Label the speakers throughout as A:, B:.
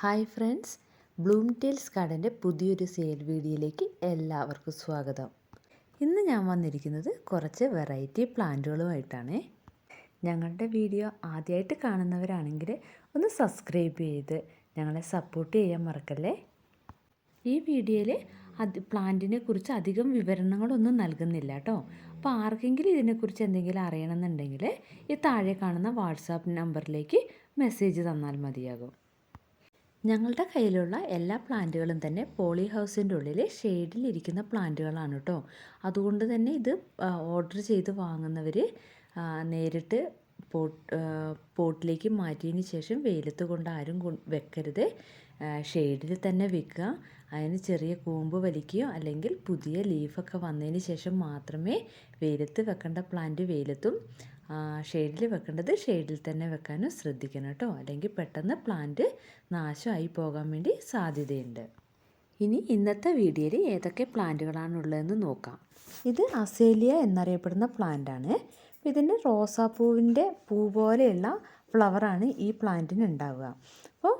A: Hi friends bloom tales ഗാർഡന്റെ പുതിയൊരു sale വീഡിയോയിലേക്ക് എല്ലാവർക്കും സ്വാഗതം. ഇന്ന് ഞാൻ വന്നിരിക്കുന്നത് കുറച്ച് വെറൈറ്റി പ്ലാന്റുകളുമായിട്ടാണ്. ഞങ്ങളുടെ വീഡിയോ ആദ്യമായിട്ട് കാണുന്നവരാണെങ്കിൽ ഒന്ന് സബ്സ്ക്രൈബ് ചെയ്ത് ഞങ്ങളെ സപ്പോർട്ട് ചെയ്യാൻ മറക്കല്ലേ? ഈ വീഡിയോയിൽ അത് പ്ലാന്റിനെ കുറിച്ച് അധികം വിവരണങ്ങളൊന്നും നൽകുന്നില്ല കേട്ടോ. അപ്പോൾ ആർക്കെങ്കിലും ഇതിനെക്കുറിച്ച് എന്തെങ്കിലും അറിയണമെന്നുണ്ടെങ്കിൽ ഈ താഴെ കാണുന്ന വാട്സാപ്പ് നമ്പറിലേക്ക് മെസ്സേജ് തന്നാൽ മതിയാകും. ഞങ്ങളുടെ കയ്യിലുള്ള എല്ലാ പ്ലാന്റുകളും തന്നെ പോളി ഹൗസിന്റെ ഉള്ളിൽ ഷെയ്ഡിലിരിക്കുന്ന പ്ലാന്റുകളാണ് കേട്ടോ അതുകൊണ്ട് തന്നെ ഇത് ഓർഡർ ചെയ്ത് വാങ്ങുന്നവർ നേരിട്ട് പോട്ട് പോട്ടിലേക്ക് മാറ്റിയതിന് ശേഷം വെയിലത്ത് കൊണ്ട് ആരും വെക്കരുത്. ഷെയ്ഡിൽ തന്നെ വെക്കുക. അതിന് ചെറിയ കൂമ്പ് വലിക്കുകയോ അല്ലെങ്കിൽ പുതിയ ലീഫൊക്കെ വന്നതിന് ശേഷം മാത്രമേ വെയിലത്ത് വെക്കേണ്ട പ്ലാന്റ് വെയിലത്തും ഷെയ്ഡിൽ വെക്കേണ്ടത് ഷെയ്ഡിൽ തന്നെ വെക്കാനും ശ്രദ്ധിക്കണം കേട്ടോ. അല്ലെങ്കിൽ പെട്ടെന്ന് പ്ലാന്റ് നാശമായി പോകാൻ വേണ്ടി സാധ്യതയുണ്ട്. ഇനി ഇന്നത്തെ വീഡിയോയിൽ ഏതൊക്കെ പ്ലാന്റുകളാണുള്ളതെന്ന് നോക്കാം. ഇത് അസേലിയ എന്നറിയപ്പെടുന്ന പ്ലാന്റാണ് ഇതിന്റെ റോസാപ്പൂവിന്റെ പൂ പോലെയുള്ള ഫ്ലവറാണ് ഈ പ്ലാന്റിന് ഉണ്ടാവുക. അപ്പോൾ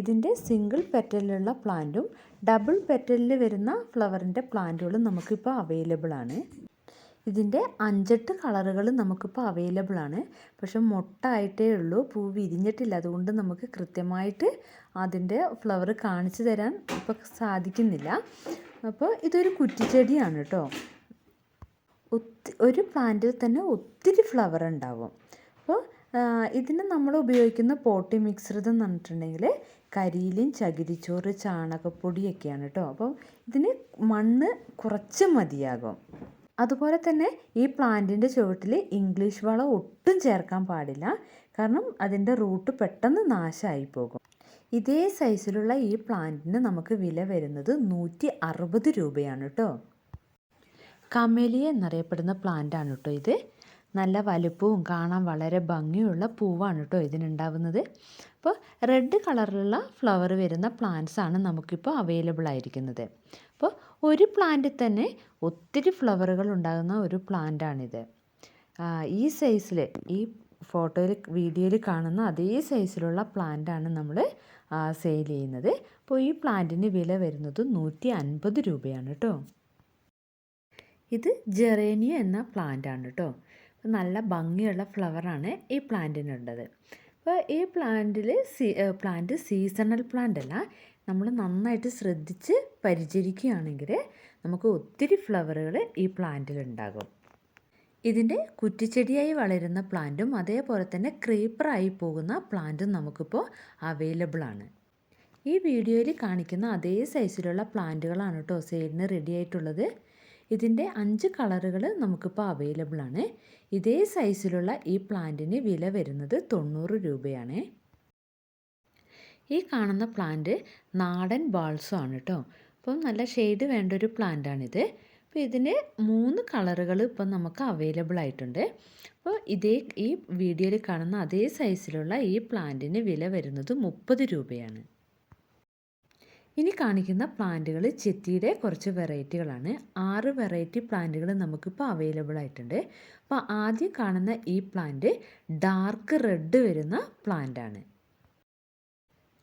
A: ഇതിന്റെ സിംഗിൾ പെറ്റലിലുള്ള പ്ലാന്റും ഡബിൾ പെറ്റലിൽ വരുന്ന ഫ്ലവറിന്റെ പ്ലാന്റുകളും നമുക്കിപ്പോൾ അവൈലബിൾ ആണ്. ഇതിന്റെ അഞ്ചെട്ട് കളറുകൾ നമുക്കിപ്പോൾ അവൈലബിൾ ആണ്. പക്ഷെ മൊട്ടായിട്ടേ ഉള്ളൂ. പൂ വിരിഞ്ഞിട്ടില്ല. അതുകൊണ്ട് നമുക്ക് കൃത്യമായിട്ട് അതിന്റെ ഫ്ലവർ കാണിച്ചു തരാൻ ഇപ്പോൾ സാധിക്കുന്നില്ല. അപ്പോൾ ഇതൊരു കുറ്റിച്ചെടിയാണ് കേട്ടോ. ഒത്തി ഒരു പ്ലാന്റിൽ തന്നെ ഒത്തിരി ഫ്ലവർ ഉണ്ടാവും. അപ്പോൾ ഇതിന് നമ്മൾ ഉപയോഗിക്കുന്ന പോട്ടി മിക്സർ എന്ന് പറഞ്ഞിട്ടുണ്ടെങ്കിൽ കരിയിലും ചകിരിച്ചോറ് ചാണകപ്പൊടിയൊക്കെയാണ് കേട്ടോ. അപ്പോൾ ഇതിന് മണ്ണ് കുറച്ച് മതിയാകും. അതുപോലെ തന്നെ ഈ പ്ലാന്റിന്റെ ചുവട്ടിൽ ഇംഗ്ലീഷ് വളം ഒട്ടും ചേർക്കാൻ പാടില്ല. കാരണം അതിന്റെ റൂട്ട് പെട്ടെന്ന് നാശമായി പോകും ഇതേ സൈസിലുള്ള ഈ പ്ലാന്റിന് നമുക്ക് വില വരുന്നത് നൂറ്റി അറുപത് രൂപയാണ് കേട്ടോ. കമേലിയ എന്നറിയപ്പെടുന്ന പ്ലാന്റാണ് കേട്ടോ ഇത്. നല്ല വലുപ്പവും കാണാൻ വളരെ ഭംഗിയുള്ള പൂവാണ് കേട്ടോ ഇതിനുണ്ടാവുന്നത്. അപ്പോൾ റെഡ് കളറിലുള്ള ഫ്ലവർ വരുന്ന പ്ലാന്റ്സ് ആണ് നമുക്കിപ്പോൾ അവൈലബിൾ ആയിരിക്കുന്നത്. അപ്പോൾ ഒരു പ്ലാന്റിൽ തന്നെ ഒത്തിരി ഫ്ലവറുകൾ ഉണ്ടാകുന്ന ഒരു പ്ലാന്റാണിത് ഈ സൈസിൽ ഈ ഫോട്ടോയിൽ വീഡിയോയിൽ കാണുന്ന അതേ സൈസിലുള്ള പ്ലാന്റാണ് നമ്മൾ സെയിൽ ചെയ്യുന്നത്. അപ്പോൾ ഈ പ്ലാന്റിന് വില വരുന്നത് നൂറ്റി അൻപത് രൂപയാണ് കേട്ടോ ഇത് ജെറേനിയ എന്ന പ്ലാന്റാണ് കേട്ടോ നല്ല ഭംഗിയുള്ള ഫ്ലവറാണ് ഈ പ്ലാന്റിനുള്ളത് അപ്പോൾ ഈ പ്ലാന്റിൽ സീ പ്ലാന്റ് സീസണൽ പ്ലാന്റ് അല്ല നമ്മൾ നന്നായിട്ട് ശ്രദ്ധിച്ച് പരിചരിക്കുകയാണെങ്കിൽ നമുക്ക് ഒത്തിരി ഫ്ലവറുകൾ ഈ പ്ലാന്റിൽ ഉണ്ടാകും ഇതിന്റെ കുറ്റിച്ചെടിയായി വളരുന്ന പ്ലാന്റും അതേപോലെ തന്നെ ക്രീപ്പറായി പോകുന്ന പ്ലാന്റും നമുക്കിപ്പോൾ അവൈലബിൾ ആണ് ഈ വീഡിയോയിൽ കാണിക്കുന്ന അതേ സൈസിലുള്ള പ്ലാന്റുകളാണ് കേട്ടോ സെയിലിന് റെഡി ആയിട്ടുള്ളത്. ഇതിന്റെ അഞ്ച് കളറുകൾ നമുക്കിപ്പോൾ അവൈലബിൾ ആണ് ഇതേ സൈസിലുള്ള ഈ പ്ലാന്റിന് വില വരുന്നത് തൊണ്ണൂറ് രൂപയാണ്. ഈ കാണുന്ന പ്ലാന്റ് നാടൻ ബാൾസും ആണ് കേട്ടോ അപ്പം നല്ല ഷെയ്ഡ് വേണ്ട ഒരു പ്ലാന്റാണിത് അപ്പോൾ ഇതിന് മൂന്ന് കളറുകൾ ഇപ്പം നമുക്ക് അവൈലബിൾ ആയിട്ടുണ്ട്. അപ്പോൾ ഇതേ ഈ വീഡിയോയിൽ കാണുന്ന അതേ സൈസിലുള്ള ഈ പ്ലാന്റിന് വില വരുന്നത് മുപ്പത് രൂപയാണ്. ഇനി കാണിക്കുന്ന പ്ലാന്റുകൾ ചെത്തിയുടെ കുറച്ച് വെറൈറ്റികളാണ് ആറ് വെറൈറ്റി പ്ലാന്റുകൾ നമുക്കിപ്പോൾ അവൈലബിൾ ആയിട്ടുണ്ട്. അപ്പോൾ ആദ്യം കാണുന്ന ഈ പ്ലാന്റ് ഡാർക്ക് റെഡ് വരുന്ന പ്ലാന്റാണ്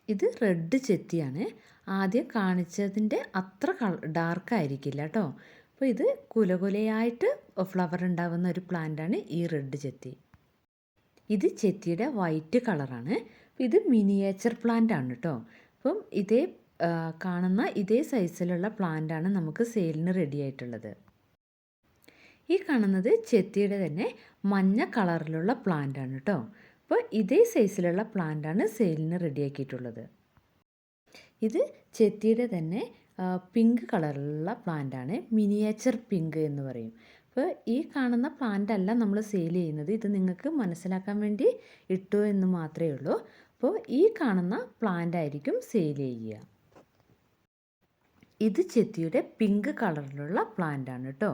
A: ഇത് റെഡ് ചെത്തിയാണ്. ആദ്യം കാണിച്ചതിന്റെ അത്ര കള ഡാർക്കായിരിക്കില്ല കേട്ടോ. അപ്പോൾ ഇത് കുലകുലയായിട്ട് ഫ്ലവർ ഉണ്ടാകുന്ന ഒരു പ്ലാന്റാണ് ഈ റെഡ് ചെത്തി. ഇത് ചെത്തിയുടെ വൈറ്റ് കളറാണ്. ഇത് മിനിയേച്ചർ പ്ലാന്റ് ആണ് കേട്ടോ. അപ്പം ഇതേ കാണുന്ന ഇതേ സൈസിലുള്ള പ്ലാന്റാണ് നമുക്ക് സെയിലിന് റെഡി ആയിട്ടുള്ളത്. ഈ കാണുന്നത് ചെത്തിയുടെ തന്നെ മഞ്ഞ കളറിലുള്ള പ്ലാന്റ് ആണ് കേട്ടോ. അപ്പോൾ ഇതേ സൈസിലുള്ള പ്ലാന്റാണ് സെയിലിന് റെഡിയാക്കിയിട്ടുള്ളത് ഇത് ചെത്തിയുടെ തന്നെ പിങ്ക് കളറിലുള്ള പ്ലാന്റാണ് മിനിയേച്ചർ പിങ്ക് എന്ന് പറയും. അപ്പോൾ ഈ കാണുന്ന പ്ലാന്റ് അല്ല നമ്മൾ സെയിൽ ചെയ്യുന്നത്. ഇത് നിങ്ങൾക്ക് മനസ്സിലാക്കാൻ വേണ്ടി ഇട്ടു എന്ന് മാത്രമേ ഉള്ളൂ. അപ്പോൾ ഈ കാണുന്ന പ്ലാന്റ് ആയിരിക്കും സെയിൽ ചെയ്യുക. ഇത് ചെത്തിയുടെ പിങ്ക് കളറിലുള്ള പ്ലാന്റാണ് കേട്ടോ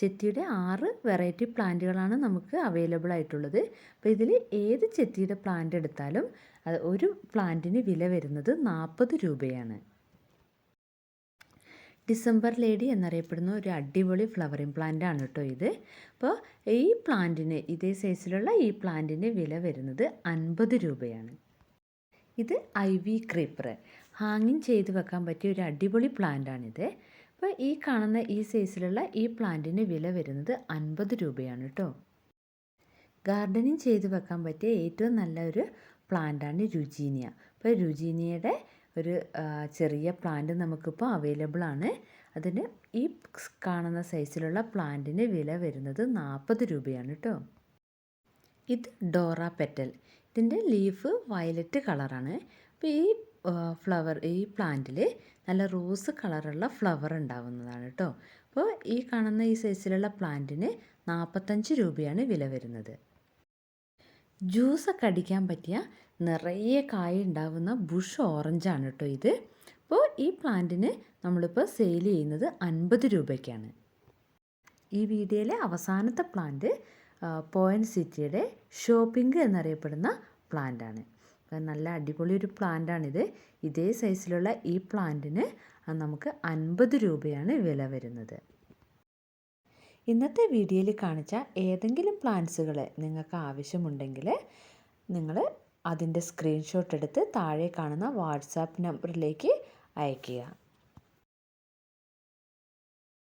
A: ചെത്തിയുടെ ആറ് വെറൈറ്റി പ്ലാന്റുകളാണ് നമുക്ക് അവൈലബിൾ ആയിട്ടുള്ളത്. അപ്പോൾ ഇതിൽ ഏത് ചെത്തിയുടെ പ്ലാന്റ് എടുത്താലും അത് ഒരു പ്ലാന്റിന് വില വരുന്നത് നാൽപ്പത് രൂപയാണ്. ഡിസംബർ ലേഡി എന്നറിയപ്പെടുന്ന ഒരു അടിപൊളി ഫ്ലവറിങ് പ്ലാന്റ് ആണ് കേട്ടോ ഇത്. അപ്പോൾ ഈ പ്ലാന്റിന് ഇതേ സൈസിലുള്ള ഈ പ്ലാന്റിന് വില വരുന്നത് അൻപത് രൂപയാണ്. ഇത് ഐ വി ക്രീപ്പർ. ഹാങ്ങിങ് ചെയ്ത് വെക്കാൻ പറ്റിയ ഒരു അടിപൊളി പ്ലാന്റാണിത് അപ്പോൾ ഈ കാണുന്ന ഈ സൈസിലുള്ള ഈ പ്ലാന്റിന് വില വരുന്നത് അൻപത് രൂപയാണ് കേട്ടോ ഗാർഡനിങ് ചെയ്തു വെക്കാൻ പറ്റിയ ഏറ്റവും നല്ല ഒരു പ്ലാന്റാണ് രുചീനിയ അപ്പോൾ രുചീനിയയുടെ ഒരു ചെറിയ പ്ലാന്റ് നമുക്കിപ്പോൾ അവൈലബിൾ ആണ്. അതിന് ഈ കാണുന്ന സൈസിലുള്ള പ്ലാന്റിന് വില വരുന്നത് നാൽപ്പത് രൂപയാണ് കേട്ടോ ഇത് ഡോറ പെറ്റൽ. ഇതിന്റെ ലീഫ് വയലറ്റ് കളറാണ് അപ്പോൾ ഈ ഫ്ലവർ ഈ പ്ലാന്റിൽ നല്ല റോസ് കളറുള്ള ഫ്ലവർ ഉണ്ടാവുന്നതാണ് കേട്ടോ അപ്പോൾ ഈ കാണുന്ന ഈ സൈസിലുള്ള പ്ലാന്റിന് നാൽപ്പത്തഞ്ച് രൂപയാണ് വില വരുന്നത്. ജ്യൂസൊക്കെ അടിക്കാൻ പറ്റിയ നിറയെ കായ ഉണ്ടാവുന്ന ബുഷ് ഓറഞ്ചാണ് കേട്ടോ ഇത്. അപ്പോൾ ഈ പ്ലാന്റിന് നമ്മളിപ്പോൾ സെയിൽ ചെയ്യുന്നത് അൻപത് രൂപയ്ക്കാണ്. ഈ വീഡിയോയിലെ അവസാനത്തെ പ്ലാന്റ് പോയിന്റ് സിറ്റിയുടെ ഷോപ്പിംഗ് എന്നറിയപ്പെടുന്ന പ്ലാന്റാണ് നല്ല അടിപൊളി ഒരു പ്ലാന്റാണിത്. ഇതേ സൈസിലുള്ള ഈ പ്ലാന്റിന് നമുക്ക് അൻപത് രൂപയാണ് വില വരുന്നത്. ഇന്നത്തെ വീഡിയോയിൽ കാണിച്ച ഏതെങ്കിലും പ്ലാന്റ്സുകൾ നിങ്ങൾക്ക് ആവശ്യമുണ്ടെങ്കിൽ നിങ്ങൾ അതിന്റെ സ്ക്രീൻഷോട്ട് എടുത്ത് താഴെ കാണുന്ന വാട്സാപ്പ് നമ്പറിലേക്ക് അയയ്ക്കുക.